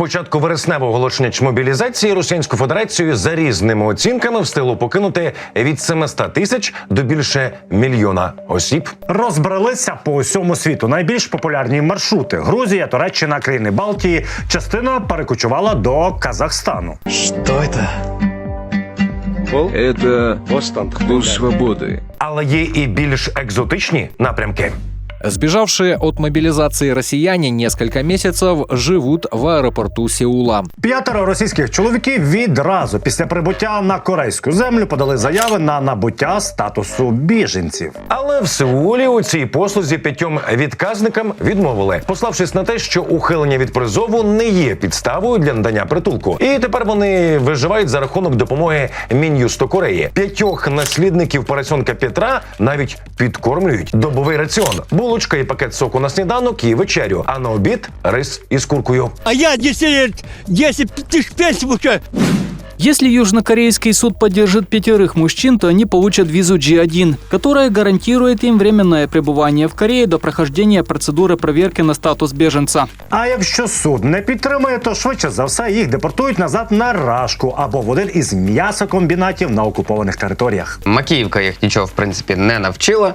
початку вересневого оголошення чмобілізації Російську Федерацію за різними оцінками встигло покинути від 700 тисяч до більше мільйона осіб. Розбралися по усьому світу. Найбільш популярні маршрути: Грузія, Туреччина, країни Балтії. Частина перекочувала до Казахстану. Что это? Это дух свободы. Але є і більш екзотичні напрямки. Сбежавшие от мобилизации россияне несколько месяцев живут в аэропорту Сеула. П'ятеро російських чоловіків відразу після прибуття на корейську землю подали заяви на набуття статусу біженців. Але в Сеулі у цій послузі п'ятьом відказникам відмовили, пославшись на те, що ухилення від призову не є підставою для надання притулку. І тепер вони виживають за рахунок допомоги Мін'юсту Кореї. П'ятьох наслідників поросенка Петра навіть підкормлюють добовий раціон, булочка і пакет соку на сніданок і вечерю. А на обід рис із куркою. А я 10, 10 тысяч пять получаю. Если южнокорейский суд поддержит пятерых мужчин, то они получат визу G1, которая гарантирует им временное пребывание в Корее до прохождения процедуры проверки на статус беженца. А якщо суд не підтримує, то швидше за все їх депортують назад на Рашку або в один із м'ясокомбінатів на окупованих територіях. Макіївка їх нічого в принципі не навчила.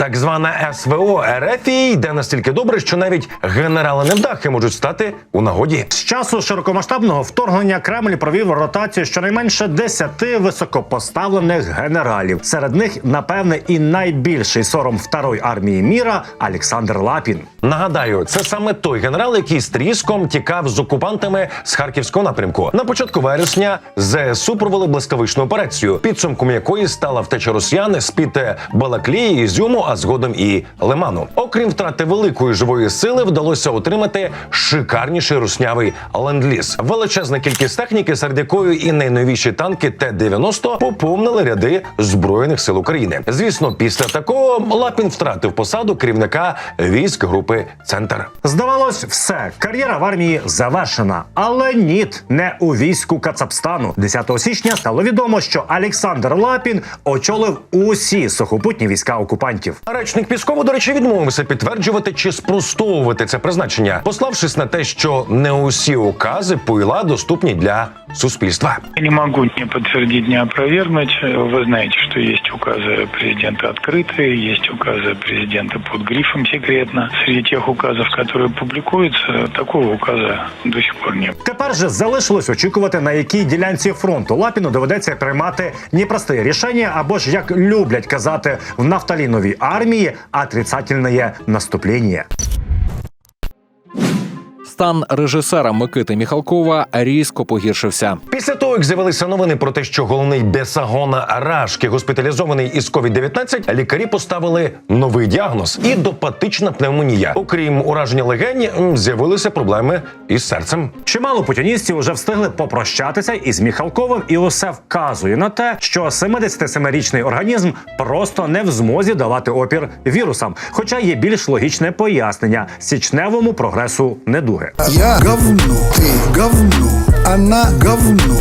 Так звана СВО РФ йде настільки добре, що навіть генерали невдахи можуть стати у нагоді. З часу широкомасштабного вторгнення Кремль провів ротацію щонайменше 10 високопоставлених генералів. Серед них, напевне, і найбільший сором второї армії міра Олександр Лапін. Нагадаю, це саме той генерал, який з тріском тікав з окупантами з харківського напрямку. На початку вересня ЗСУ провели блискавичну операцію, підсумком якої стала втеча росіян з під Балаклії, Ізюму, а згодом і Лиману. Окрім втрати великої живої сили, вдалося отримати шикарніший руснявий ленд-ліз. Величезна кількість техніки, серед якої і найновіші танки Т-90 поповнили ряди збройних сил України. Звісно, після такого Лапін втратив посаду керівника військ групи Центр. Здавалось, все кар'єра в армії завершена, але ніт, не у війську Кацапстану. 10 січня стало відомо, що Олександр Лапін очолив усі сухопутні війська окупантів. Речник Піскову, до речі, відмовився підтверджувати чи спростовувати це призначення, пославшись на те, що не усі укази пойла доступні для суспільства. Я не могу не подтвердить, не опровергнуть. Вы знаете, что есть указы президента открытые, есть указы президента под грифом секретно. Среди тех указов, которые публикуются, такого указа до сих пор нет. Тепер же залишилось очікувати, на якій ділянці фронту Лапіну доведеться приймати непросте рішення, або ж як люблять казати в нафталіновій армії, отрицательне наступлення. Стан режисера Микити Міхалкова різко погіршився. Після того, як з'явилися новини про те, що головний Бесагона Рашки госпіталізований із COVID-19, лікарі поставили новий діагноз ідопатична пневмонія. Окрім ураження легень, з'явилися проблеми із серцем. Чимало путіністів вже встигли попрощатися із Міхалковим, і усе вказує на те, що 77-річний організм просто не в змозі давати опір вірусам. Хоча є більш логічне пояснення січневому прогресу недуги. Я говно, ты говно, она говно.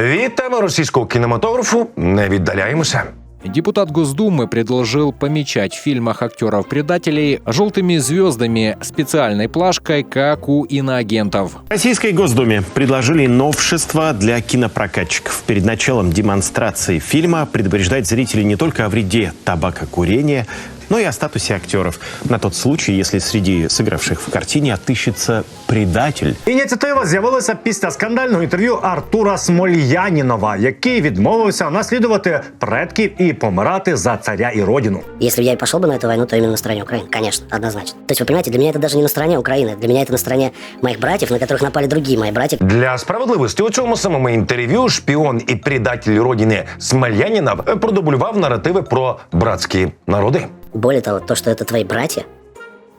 Від теми російського кінематографу не віддаляємося. Депутат Госдумы предложил помечать в фильмах актеров-предателей желтыми звездами специальной плашкой, как у иноагентов. Российской Госдуме предложили новшества для кинопрокатчиков. Перед началом демонстрации фильма предупреждать зрителей не только о вреде табакокурения, но и о статусе актеров. На тот случай, если среди сыгравших в картине отыщется предатель. Ініціатива з'явилася після скандального інтерв'ю Артура Смольянінова, який відмовився наслідувати предків і помирати за царя і родину. Если бы я и пошел бы на эту войну, то именно на стороне Украины. Конечно, однозначно. То есть, вы понимаете, для меня это даже не на стороне Украины. Для меня это на стороне моих братьев, на которых напали другие мои братья. Для справедливості у цьому самому інтерв'ю шпіон і предатель родини Смольянінов продублював наративи про братські народи. Более того, то, что это твои братья,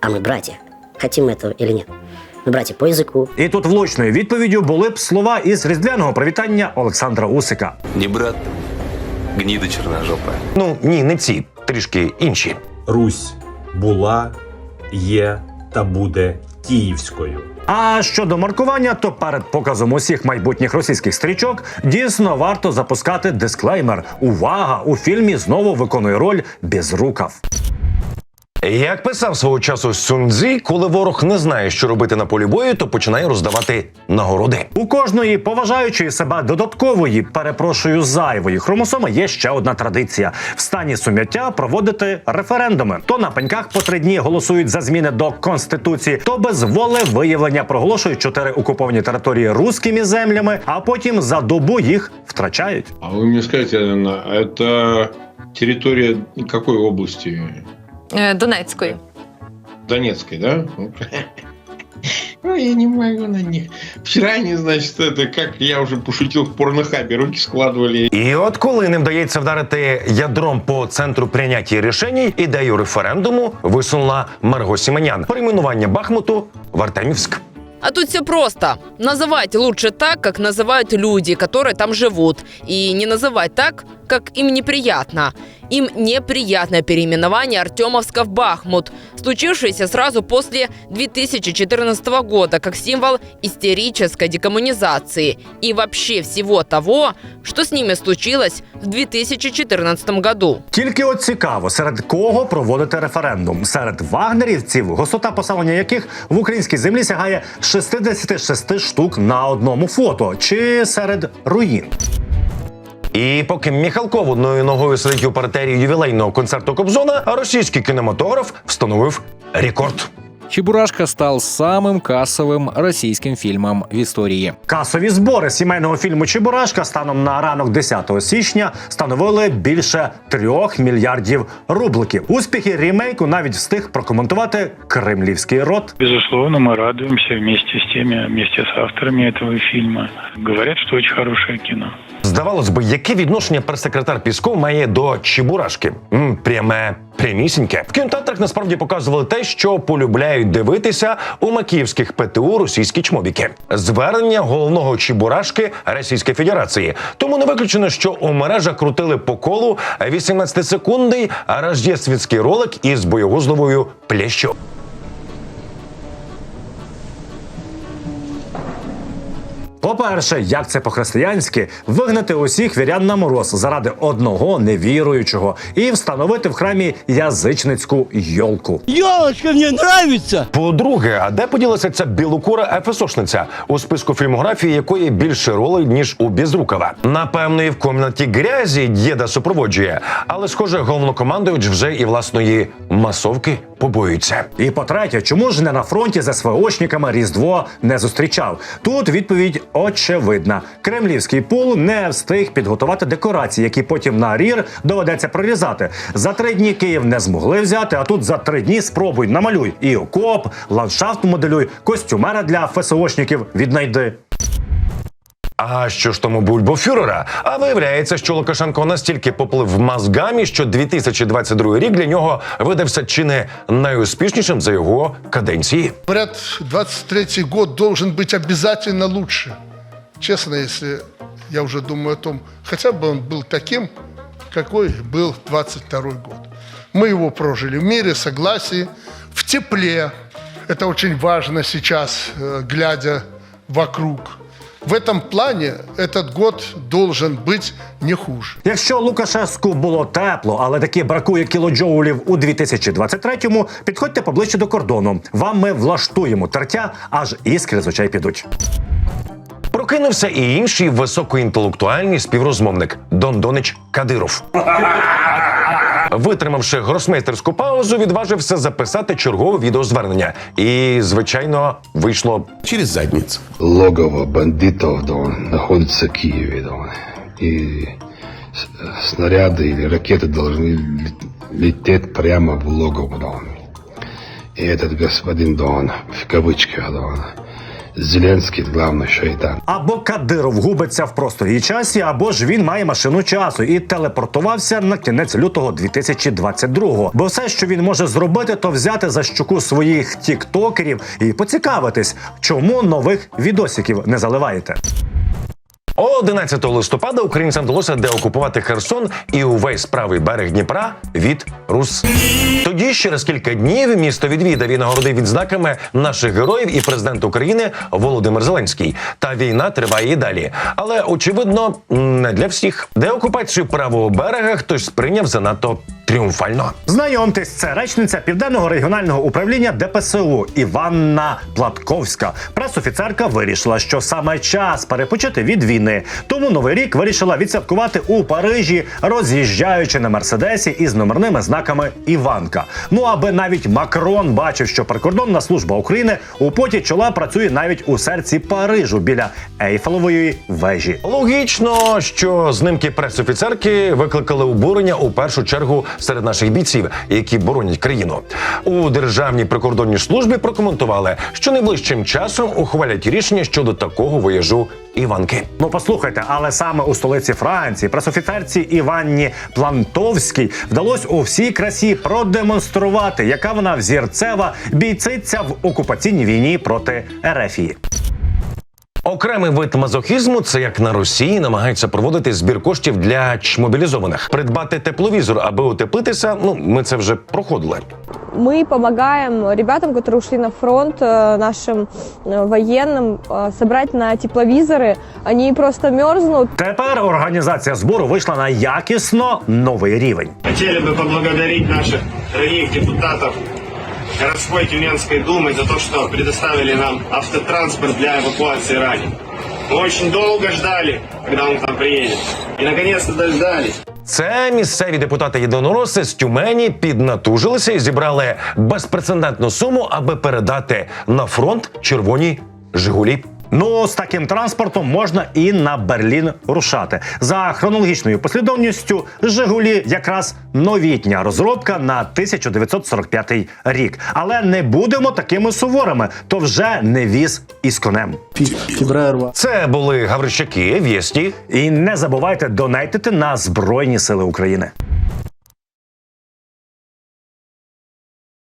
а мы братья, хотим мы этого или нет. Мы братья по языку, І тут влучною відповіддю були б слова із різдвяного привітання Олександра Усика. Не брат, гнида черножопая. Ну ні, не ці, трішки інші. Русь була, є та буде київською. А щодо маркування, то перед показом усіх майбутніх російських стрічок дійсно варто запускати дисклеймер. Увага! У фільмі знову виконує роль безрукав. Як писав свого часу Суньцзі, коли ворог не знає, що робити на полі бою, то починає роздавати нагороди. У кожної поважаючої себе додаткової, перепрошую, зайвої хромосоми є ще одна традиція: в стані сум'яття проводити референдуми. То на пеньках по три дні голосують за зміни до конституції, то без воли виявлення проголошують чотири окуповані території руськими землями, а потім за добу їх втрачають. А вы мне скажите, Алена, а это территория какой области? Е, Донецької. Донецкой, да? Ну, я не могу на них. Вчера они, значит, это, как я уже пошутил, в порнохабе руки складывали. І от коли не вдається вдарити ядром по центру прийняття рішень, ідею референдуму висунула Марго Сіменян. Перейменування Бахмуту в Артемівськ. А тут все просто. Называть лучше так, как называют люди, которые там живут. И не называть так, как им неприятно. Им неприятное переименование Артемовска в Бахмут, случившееся сразу после 2014 года, как символ истерической декоммунизации и вообще всего того, что с ними случилось в 2014 году. Тільки от цікаво, серед кого проводити референдум? Серед вагнерівців, густота поселення яких в українській землі сягає 66 штук на одному фото, чи серед руїн. І поки Міхалков одною ногою сидить у партері ювілейного концерту Кобзона, а російський кінематограф встановив рекорд. Чебурашка стал самым кассовым российским фильмом в истории. Касові збори сімейного фільму Чебурашка станом на ранок 10 січня становили більше трьох мільярдів рубликів. Успіхи рімейку навіть встиг прокоментувати кремлівський рот. Безусловно, мы радуемся вместе с теми, вместе с авторами этого фильма. Говорят, что очень хорошее кино. Здавалось би, яке відношення прес-секретар Пісков має до Чебурашки? М, пряме прямісіньке. В кінотеатрах насправді показували те, що полюбляють дивитися у макіївських ПТУ російські чмобіки. Звернення головного Чебурашки Російської Федерації. Тому не виключено, що у мережах крутили по колу 18-секундний рождественський ролик із боєгузловою плещу. По-перше, як це по-християнськи, вигнати усіх вірян на мороз заради одного невіруючого і встановити в храмі язичницьку йолку. Елочка мне нравится! По-друге, а де поділася ця білокура ефесошниця, у списку фільмографії якої більше ролей, ніж у Безрукова? Напевно, і в комнаті грязі діда супроводжує, але схоже, головнокомандуюч вже і власної масовки побоюється. І по-третє, чому ж не на фронті з СВОшниками Різдво не зустрічав? Тут відповідь очевидна: кремлівський пул не встиг підготувати декорації, які потім на рір доведеться прорізати. За три дні Київ не змогли взяти, а тут за три дні спробуй намалюй і окоп, ландшафт моделюй, костюмера для ФСОшників віднайди. А що ж тому бульбофюрера? А виявляється, що Лукашенко настільки поплив мозгами, що 2022 рік для нього видався чи не найуспішнішим за його каденції. Говорят, 23 год должен быть обязательно лучше. Честно, если я уже думаю о том, хотя бы он был таким, какой был 22 год. Мы его прожили в мире, согласии, в тепле. Это очень важно сейчас, э, глядя вокруг. В этом плане этот год должен быть не хуже. Якщо Лукашеску було тепло, але таки бракує кілоджоулів у 2023-му, підходьте поближче до кордону. Вам ми влаштуємо тертя, аж іскри з очей підуть. Прокинувся і інший високоінтелектуальний співрозмовник Дон Донич Кадиров. Витримавши гросмейстерську паузу, відважився записати чергове відеозвернення. І, звичайно, вийшло Через задницу. Логово бандитов да, он, находится в Киеве. Да, он. и с- снаряды или ракеты должны лет- лететь прямо в логово. Да, он. И этот господин Дон, в кавычках, да, он, главний шайтан. Або Кадиров губиться в просторі часі, або ж він має машину часу і телепортувався на кінець лютого 2022-го. Бо все, що він може зробити, то взяти за щуку своїх тіктокерів і поцікавитись, чому нових відосиків не заливаєте. 11 листопада українцям вдалося деокупувати Херсон і увесь правий берег Дніпра від Рус. Тоді, через кілька днів, місто відвідав і нагородив відзнаками наших героїв і президент України Володимир Зеленський. Та війна триває і далі. Але очевидно, не для всіх. Деокупацію правого берега хтось сприйняв занадто тріумфально. Знайомтесь, це речниця південного регіонального управління ДПСУ Іванна Платковська. Пресофіцерка вирішила, що саме час перепочити від війни. Тому новий рік вирішила відсвяткувати у Парижі, роз'їжджаючи на мерседесі із номерними знаками Іванка. Ну аби навіть Макрон бачив, що прикордонна служба України у поті чола працює навіть у серці Парижу біля Ейфелевої вежі. Логічно, що знимки пресофіцерки викликали обурення у першу чергу серед наших бійців, які боронять країну. У державній прикордонній службі прокоментували, що найближчим часом ухвалять рішення щодо такого вояжу Іванки. Ну послухайте, але саме у столиці Франції пресофіцерці Іванні Плантовській вдалося у всій красі продемонструвати, яка вона взірцева бійциця в окупаційній війні проти Ерефії. Окремий вид мазохізму це як на Росії намагаються проводити збір коштів для чмобілізованих. Придбати тепловізор, аби утеплитися. Ну ми це вже проходили. Мы помогаем ребятам, которые ушли на фронт, э, нашим э, военным, э, собрать на тепловизоры. Они просто мерзнут. Тепер організація збору вийшла на якісно новий рівень. Хотели бы поблагодарить наших дорогих депутатов городской Тюменской Думы за то, что предоставили нам автотранспорт для эвакуации раненых. Мы очень долго ждали, когда он к нам приедет. И наконец-то дождались. Це місцеві депутати єдинороси з Тюмені піднатужилися і зібрали безпрецедентну суму, аби передати на фронт червоні Жигулі. Ну, з таким транспортом можна і на Берлін рушати. За хронологічною послідовністю Жигулі якраз новітня розробка на 1945 рік. Але не будемо такими суворими, то вже не віз із конем. Це були Гаврищаки, Вєсті. І не забувайте донейтити на Збройні Сили України.